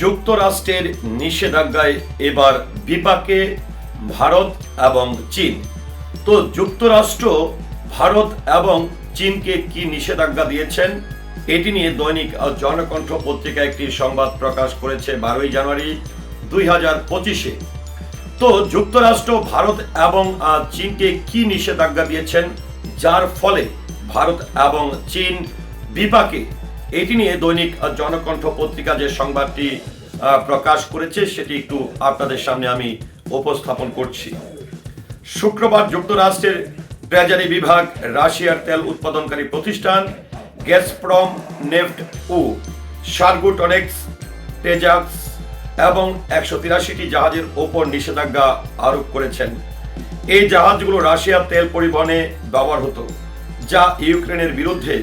যুক্তরাষ্ট্রের নিষেধাজ্ঞায় এবার বিপাকে ভারত এবং চীন। তো যুক্তরাষ্ট্র, ভারত এবং চীনকে কি নিষেধাজ্ঞা দিয়েছেন, এটি নিয়ে দৈনিক জনকণ্ঠ পত্রিকা একটি সংবাদ প্রকাশ করেছে বারোই জানুয়ারি দুই হাজার পঁচিশে। তো যুক্তরাষ্ট্র, ভারত এবং চীনকে কি নিষেধাজ্ঞা দিয়েছেন, যার ফলে ভারত এবং চীন বিপাকে এটি নিয়ে দৈনিক জনকণ্ঠ পত্রিকা যে সংবাদটি প্রকাশ করেছে, সেটি একটু আপনাদের সামনে আমি উপস্থাপন করছি। শুক্রবার যুক্তরাষ্ট্রের ট্রেজারি বিভাগ রাশিয়ার তেল উৎপাদনকারী প্রতিষ্ঠান গ্যাসপ্রম নেফট ও সার্গুটনেক্স টেজাক্স এবং একশো তিরাশিটি জাহাজের ওপর নিষেধাজ্ঞা আরোপ করেছেন। এই জাহাজগুলো রাশিয়ার তেল পরিবহনে ব্যবহার হতো যা ইউক্রেনের বিরুদ্ধে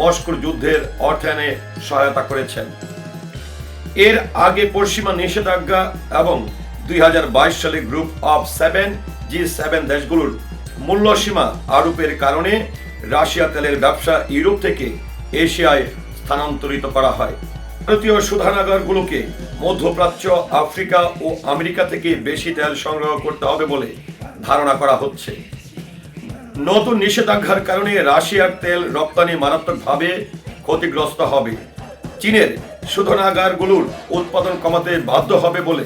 মস্কোর যুদ্ধের অর্থায়নে সহায়তা করেছেন। এর আগে পশ্চিমা নিষেধাজ্ঞা এবং দুই সালে group of seven, G seven দেশগুলোর মূল্যসীমা আরোপের কারণে রাশিয়া তেলের ব্যবসা ইউরোপ থেকে এশিয়ায় স্থানান্তরিত করা হয়। ভারতীয় সুধানাগারগুলোকে মধ্যপ্রাচ্য, আফ্রিকা ও আমেরিকা থেকে বেশি তেল সংগ্রহ করতে হবে বলে ধারণা করা হচ্ছে। নতুন নিষেধাজ্ঞার কারণে রাশিয়ার তেল রপ্তানি মারাত্মকভাবে ক্ষতিগ্রস্ত হবে। চীনের শোধনাগারগুলোর উৎপাদন কমাতে বাধ্য হবে বলে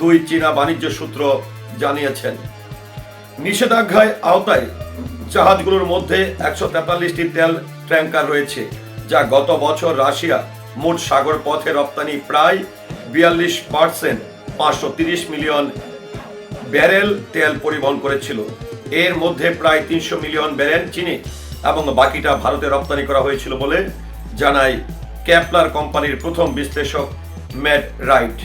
দুই চীনা বাণিজ্য সূত্র জানিয়েছেন। নিষেধাজ্ঞায় আওতায় জাহাজগুলোর মধ্যে একশো তেতাল্লিশটি তেল ট্যাঙ্কার রয়েছে, যা গত বছর রাশিয়া মোট সাগর পথে রপ্তানি প্রায় বিয়াল্লিশ পার্সেন্ট পাঁচশো মিলিয়ন ব্যারেল তেল পরিবহন করেছিল। এর মধ্যে প্রায় তিনশো মিলিয়ন ব্যারেল চীনে এবং বাকিটা ভারতে রপ্তানি করা হয়েছিল বলে জানায় ক্যাপলার কোম্পানির প্রথম বিশ্লেষক ম্যাট রাইট।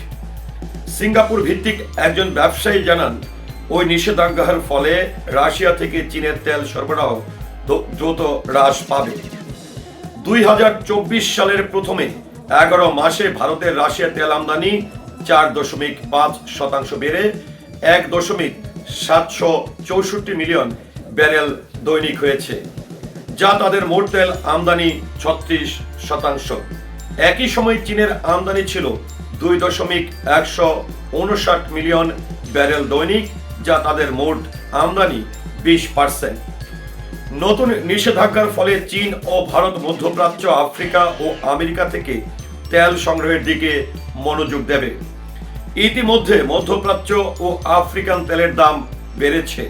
সিঙ্গাপুর ভিত্তিক একজন ব্যবসায়ী জানান, ওই নিষেধাজ্ঞার ফলে রাশিয়া থেকে চীনের তেল সরবরাহ দ্রু- দ্রুত হ্রাস পাবে। দুই হাজার চব্বিশ সালের প্রথমে এগারো মাসে ভারতের রাশিয়া তেল আমদানি চার দশমিক পাঁচ শতাংশ বেড়ে এক দশমিক সাতশো চৌষট্টি মিলিয়ন ব্যারেল দৈনিক হয়েছে, যা তাদের মোট তেল আমদানি ছত্রিশ শতাংশ। একই সময় চীনের আমদানি ছিল দুই দশমিক একশো উনষাট মিলিয়ন ব্যারেল দৈনিক, যা তাদের মোট আমদানি বিশ পার্সেন্ট। নতুন নিষেধাজ্ঞার ফলে চীন ও ভারত মধ্যপ্রাচ্য, আফ্রিকা ও আমেরিকা থেকে তেল সংগ্রহের দিকে মনোযোগ দেবে। ইতিমধ্যে মধ্যপ্রাচ্য ও আফ্রিকান তেলের দাম বেড়েছে।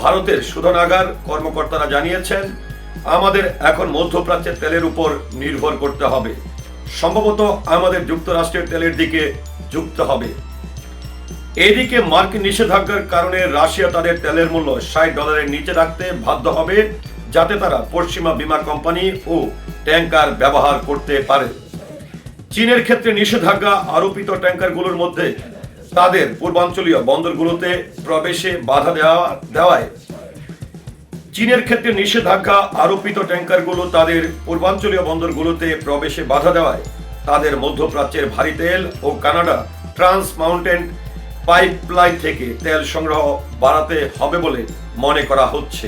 ভারতের শোধনাগার কর্মকর্তারা জানিয়েছেন, আমাদের এখন মধ্যপ্রাচ্যের তেলের উপর নির্ভর করতে হবে। সম্ভবত আমাদের যুক্তরাষ্ট্রের তেলের দিকে যুক্ত হবে। এদিকে মার্কিন নিষেধাজ্ঞার কারণে রাশিয়া তাদের তেলের মূল্য ষাট ডলারের নিচে রাখতে বাধ্য হবে, যাতে তারা পশ্চিমা বিমা কোম্পানি ও ট্যাঙ্কার ব্যবহার করতে পারে। চীনের ক্ষেত্রে নিষেধাজ্ঞা আরোপিত ট্যাঙ্কারগুলোর মধ্যে তাদের পূর্বাঞ্চলীয় বন্দরগুলোতে প্রবেশে বাধা দেওয়া, দেওয়ায় চীনের ক্ষেত্রে নিষেধাজ্ঞা আরোপিত ট্যাঙ্কারগুলো তাদের পূর্বাঞ্চলীয় বন্দরগুলোতে প্রবেশে বাধা দেওয়ায়। তাদের মধ্যপ্রাচ্যের ভারী তেল ও কানাডা ট্রান্স মাউন্টেন পাইপলাইন থেকে তেল সংগ্রহ বাড়াতে হবে বলে মনে করা হচ্ছে।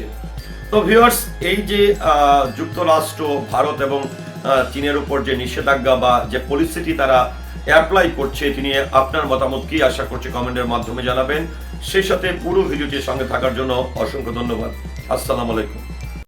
তো ভিউয়ার্স, এই যে যুক্তরাষ্ট্র, ভারত এবং চীনের উপর যে নিষেধাজ্ঞা বা যে পলিসিটি তারা অ্যাপ্লাই করছে, তিনি আপনার মতামত কি আশা করছে কমেন্টের মাধ্যমে জানাবেন। সেই সাথে পুরো ভিডিওটির সঙ্গে থাকার জন্য অসংখ্য ধন্যবাদ। আসসালাম আলাইকুম।